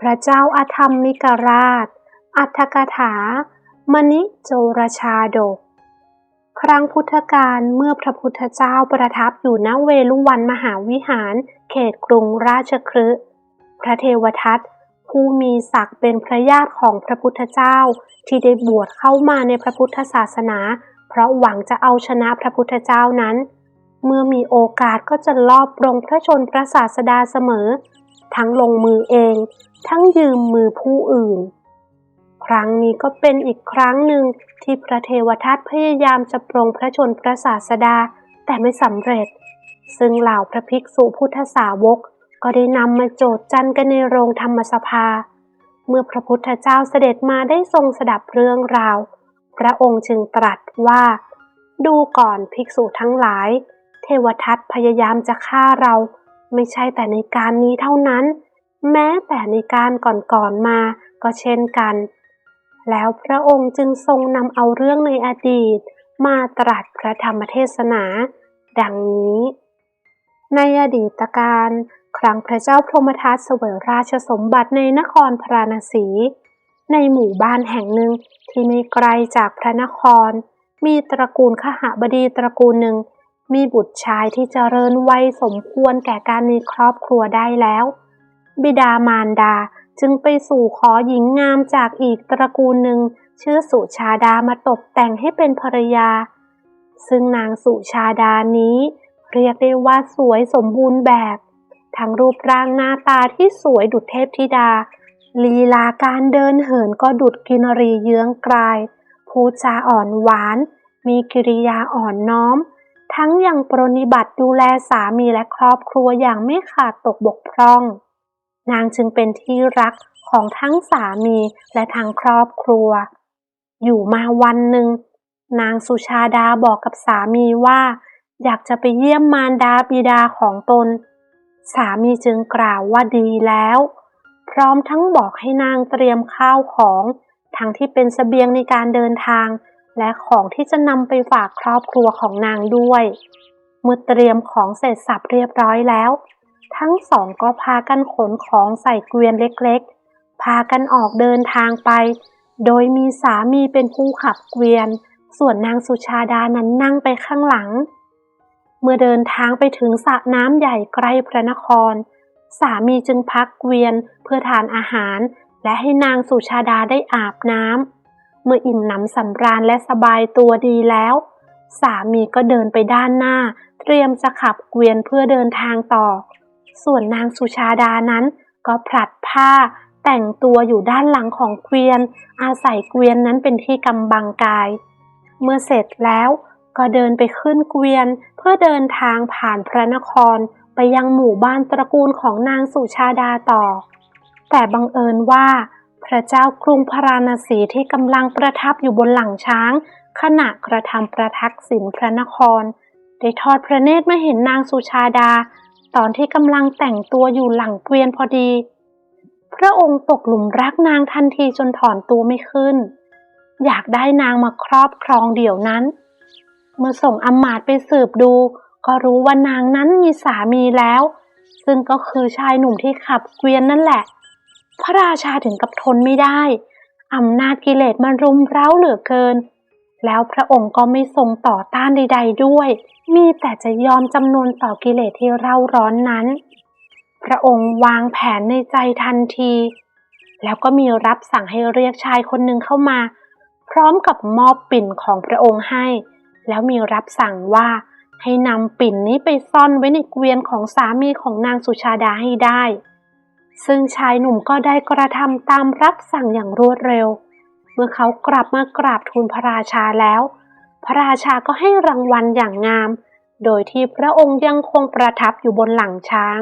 พระเจ้าอาธรรมมิกราช อัตถกถา มณิโจรชาดก ครั้งพุทธกาลเมื่อพระพุทธเจ้าประทับอยู่ณเวลุวันมหาวิหาร เขตกรุงราชคฤห์พระเทวทัตผู้มีศักดิ์เป็นพระญาติของพระพุทธเจ้าที่ได้บวชเข้ามาในพระพุทธศาสนา เพราะหวังจะเอาชนะพระพุทธเจ้านั้น เมื่อมีโอกาสก็จะลอบปรงพระชนพระศาสดาเสมอ ทั้งลงมือเอง ทั้งยืมมือผู้อื่น ครั้งนี้ก็เป็นอีกครั้งหนึ่งที่พระเทวทัตพยายามจะปรงพระชนพระศาสดาแต่ไม่สำเร็จ ซึ่งเหล่าพระภิกษุพุทธสาวกก็ได้นำมาโจทย์จันกันในโรงธรรมสภา เมื่อพระพุทธเจ้าเสด็จมาได้ทรงสดับเรื่องราว พระองค์จึงตรัสว่า ดูก่อนภิกษุทั้งหลาย เทวทัตพยายามจะฆ่าเรา ไม่ใช่แต่ในการนี้เท่านั้น แม้แต่ในการก่อนๆมาก็เช่นกัน แล้วพระองค์จึงทรงนำเอาเรื่องในอดีต มาตรัสพระธรรมเทศนา ดังนี้ ในอดีตการ ครั้งพระเจ้าพรหมทัตเสวยราชสมบัติในนครพราณสี ในหมู่บ้านแห่งหนึ่งที่ไม่ไกลจากพระนคร มีตระกูลขหบดีตระกูลหนึ่ง มีบุตรชายที่เจริญวัยสมควรแก่การมีครอบครัวได้แล้ว บิดามารดาจึงไปสู่ขอหญิงงามจากอีกตระกูลหนึ่ง ชื่อสุชาดามาตกแต่งให้เป็นภรรยา ซึ่งนางสุชาดานี้ เรียกได้ว่าสวยสมบูรณ์แบบ ทั้งรูปร่างหน้าตาที่สวยดุจเทพธิดา ลีลาการเดินเหินก็ดุจกินรีเยื้องกลาย พูจาอ่อนหวาน มีกิริยาอ่อนน้อม ทั้งยังปรนนิบัติดูแลสามีและครอบครัวอย่างไม่ขาดตกบกพร่อง นางจึงเป็นที่รักของทั้งสามีและทางครอบครัว อยู่มาวันหนึ่ง นางสุชาดาบอกกับสามีว่า อยากจะไปเยี่ยมมารดาบิดาของตน สามีจึงกล่าวว่าดีแล้ว พร้อมทั้งบอกให้นางเตรียมข้าวของ ทั้งที่เป็นสเสบียงในการเดินทาง และของที่จะนำไปฝากครอบครัวของนางด้วย เมื่อเตรียมของเสร็จสับเรียบร้อยแล้ว ทั้งสองก็พากันขนของใส่เกวียนเล็กๆ พากันออกเดินทางไป โดยมีสามีเป็นผู้ขับเกวียน ส่วนนางสุชาดานั้นนั่งไปข้างหลัง เมื่อเดินทางไปถึงสระน้ำใหญ่ใกล้พระนคร สามีจึงพักเกวียนเพื่อทานอาหาร และให้นางสุชาดาได้อาบน้ำ มื่ออิ่มหนำสำราญและสบายตัวดีแล้ว สามีก็เดินไปด้านหน้า เตรียมจะขับเกวียนเพื่อเดินทางต่อ ส่วนนางสุชาดานั้น ก็ผลัดผ้า แต่งตัวอยู่ด้านหลังของเกวียน อาศัยเกวียนนั้นเป็นที่กำบังกาย เมื่อเสร็จแล้วก็เดินไปขึ้นเกวียนเพื่อเดินทางผ่านพระนครไปยังหมู่บ้านตระกูลของนางสุชาดาต่อ แต่บังเอิญว่า พระเจ้ากรุงพาราณสีที่กำลังประทับอยู่บนหลังช้าง ขณะกระทำประทักษิณพระนคร ได้ทอดพระเนตรมาเห็นนางสุชาดา ตอนที่กำลังแต่งตัวอยู่หลังเกวียนพอดี พระองค์ตกหลุมรักนางทันทีจนถอนตัวไม่ขึ้น อยากได้นางมาครอบครองเดี๋ยวนั้น เมื่อส่งอมาตย์ไปสืบดู ก็รู้ว่านางนั้นมีสามีแล้ว ซึ่งก็คือชายหนุ่มที่ขับเกวียนนั่นแหละ พระราชาถึงกับทนไม่ได้อำนาจกิเลสมันรุมเร้าเหลือเกิน แล้วพระองค์ก็ไม่ทรงต่อต้านใด ๆ ด้วย มีแต่จะยอมจำนวนต่อกิเลสที่เร่าร้อนนั้น พระองค์วางแผนในใจทันที แล้วก็มีรับสั่งให้เรียกชายคนหนึ่งเข้ามา พร้อมกับมอบปิ่นของพระองค์ให้ แล้วมีรับสั่งว่าให้นำปิ่นนี้ไปซ่อนไว้ในเกวียนของสามีของนางสุชาดาให้ได้ ซึ่งชายหนุ่มก็ได้กระทำตามรับสั่งอย่างรวดเร็ว เมื่อเขากลับมากราบทูลพระราชาแล้ว พระราชาก็ให้รางวัลอย่างงาม โดยที่พระองค์ยังคงประทับอยู่บนหลังช้าง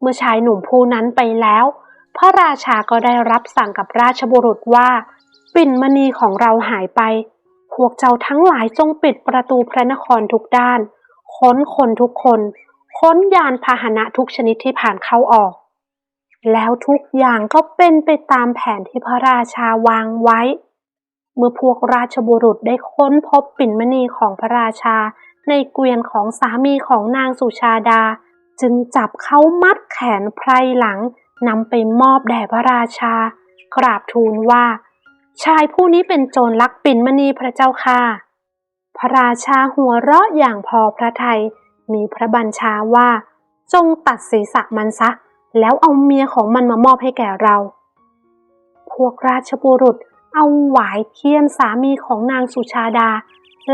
เมื่อชายหนุ่มผู้นั้นไปแล้วพพระราชาก็ได้รับสั่งกับราชบุรุษว่า ปิ่นมณีของเราหายไป พวกเจ้าทั้งหลายจงปิดประตูพระนครทุกด้าน ค้นคนทุกคน ค้นยานพาหนะทุกชนิดที่ผ่านเข้าออก แล้วทุกอย่างก็เป็นไปตามแผนที่พระราชาวางไว้ เมื่อพวกราชบุรุษได้ค้นพบปิ่นมณีของพระราชา ในเกวียนของสามีของนางสุชาดา จึงจับเขามัดแขนไพรหลังนำไปมอบแด่พระราชา กราบทูลว่า ชายผู้นี้เป็นโจรลักปิ่นมณีพระเจ้าค่ะ พระราชาหัวเราะอย่างพอพระทัยมีพระบัญชาว่า จงตัดศีรษะมันซะ แล้วเอาเมียของมันมามอบให้แก่เรา พวกราชบุรุษเอาหวายเคียนสามีของนางสุชาดา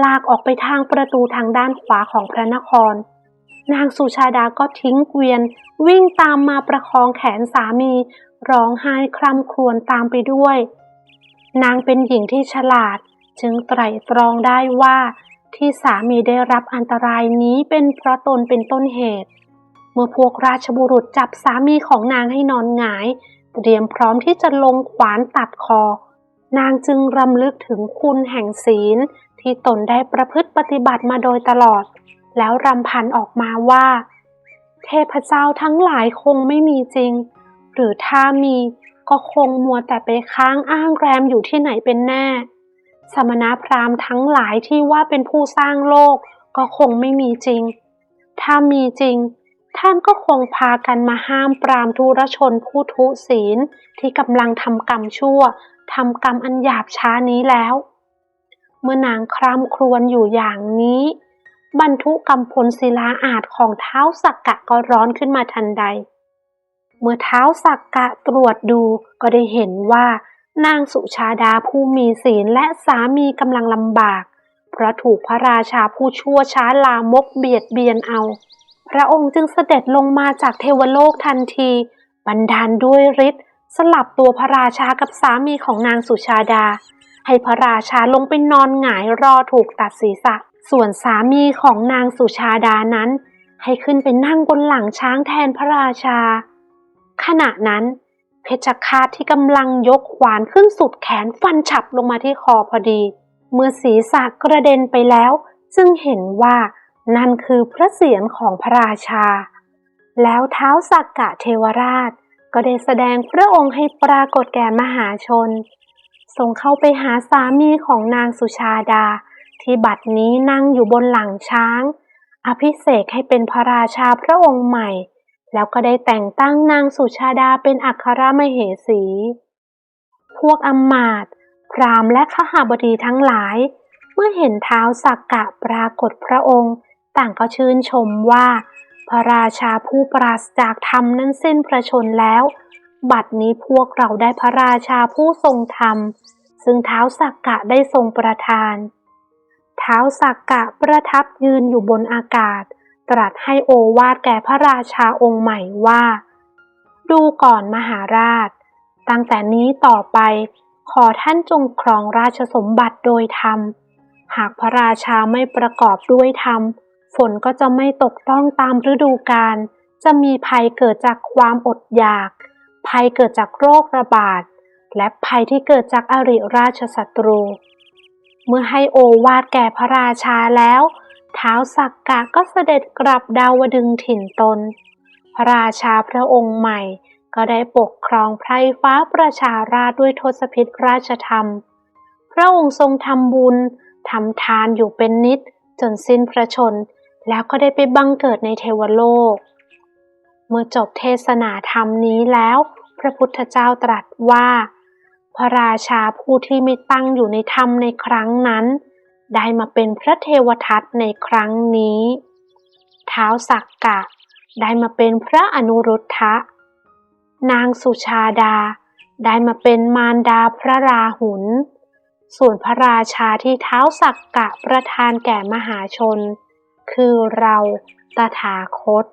ลากออกไปทางประตูทางด้านขวาของพระนคร นางสุชาดาก็ทิ้งเกวียน วิ่งตามมาประคองแขนสามี ร้องไห้คร่ำครวญตามไปด้วย นางเป็นหญิงที่ฉลาด จึงไตร่ตรองได้ว่าที่สามีได้รับอันตรายนี้เป็นเพราะตนเป็นต้นเหตุ เมื่อพวกราชบุรุษจับสามีของนางให้นอนหงาย เตรียมพร้อมที่จะลงขวานตัดคอ นางจึงรำลึกถึงคุณแห่งศีลที่ตนได้ประพฤติปฏิบัติมาโดยตลอด แล้วรำพันออกมาว่า เทพเจ้าทั้งหลายคงไม่มีจริง หรือถ้ามีก็คงมัวแต่ไปค้างอ้างแรมอยู่ที่ไหนเป็นแน่ สมณพราหมณ์ทั้งหลายที่ว่าเป็นผู้สร้างโลกก็คงไม่มีจริง ถ้ามีจริง ท่านก็คงพากันมาห้ามปรามทุรชนผู้ทุศีลที่กำลังทำกรรมชั่วทำกรรมอันหยาบช้านี้แล้ว เมื่อนางคร่ำครวญอยู่อย่างนี้ บรรทุกรรมพลศิลาอาจของเท้าสักกะก็ร้อนขึ้นมาทันใด เมื่อเท้าสักกะตรวจดูก็ได้เห็นว่านางสุชาดาผู้มีศีลและสามีกำลังลำบาก เพราะถูกพระราชาผู้ชั่วช้าลามกเบียดเบียนเอา พระองค์จึงเสด็จลงมาจากเทวโลกทันที บันดาลด้วยฤทธิ์สลับตัวพระราชากับสามีของนางสุชาดา ให้พระราชาลงไปนอนหงายรอถูกตัดศีรษะ ส่วนสามีของนางสุชาดานั้น ให้ขึ้นไปนั่งบนหลังช้างแทนพระราชา ขณะนั้น เพชฌฆาตที่กำลังยกขวานขึ้นสุดแขนฟันฉับลงมาที่คอพอดี เมื่อศีรษะกระเด็นไปแล้ว จึงเห็นว่า นั่นคือพระเศียรของพระราชา แล้วเท้าสักกะเทวราชก็ได้แสดงพระองค์ให้ปรากฏแก่มหาชน ทรงเข้าไปหาสามีของนางสุชาดา ที่บัดนี้นั่งอยู่บนหลังช้าง อภิเษกให้เป็นพระราชาพระองค์ใหม่ แล้วก็ได้แต่งตั้งนางสุชาดาเป็นอัครมเหสี พวกอำมาตย์พราหมณ์และขหบดีทั้งหลาย เมื่อเห็นเท้าสักกะปรากฏพระองค์ ต่างก็ชื่นชมว่า พระราชาผู้ปราศจากธรรมนั้นสิ้นพระชนแล้ว บัดนี้พวกเราได้พระราชาผู้ทรงธรรม ซึ่งเท้าสักกะได้ทรงประทาน เท้าสักกะประทับยืนอยู่บนอากาศ ตรัสให้โอวาทแก่พระราชาองค์ใหม่ว่า ดูก่อนมหาราช ตั้งแต่นี้ต่อไปขอท่านจงครองราชสมบัติโดยธรรม หากพระราชาไม่ประกอบด้วยธรรม ฝนก็จะไม่ตกต้องตามฤดูกาล จะมีภัยเกิดจากความอดอยาก ภัยเกิดจากโรคระบาด และภัยที่เกิดจากอริราชศัตรู เมื่อให้โอวาทแก่พระราชาแล้วท้าวสักกะก็เสด็จกลับดาวดึงถิ่นตน พระราชาพระองค์ใหม่ก็ได้ปกครองไพรฟ้าประชาราชด้วยทศพิธราชธรรม พระองค์ทรงทำบุญทำทานอยู่เป็นนิดจนสิ้นพระชน แล้วก็ได้ไปบังเกิดในเทวโลก เมื่อจบเทศนาธรรมนี้แล้ว พระพุทธเจ้าตรัสว่า พระราชาผู้ที่ไม่ตั้งอยู่ในธรรมในครั้งนั้น ได้มาเป็นพระเทวทัตในครั้งนี้ เท้าสักกะ ได้มาเป็นพระอนุรุทธะ นางสุชาดา ได้มาเป็นมารดาพระราหุลส่วนพระราชาที่เท้าสักกะประทานแก่มหาชน คือเราตถาคต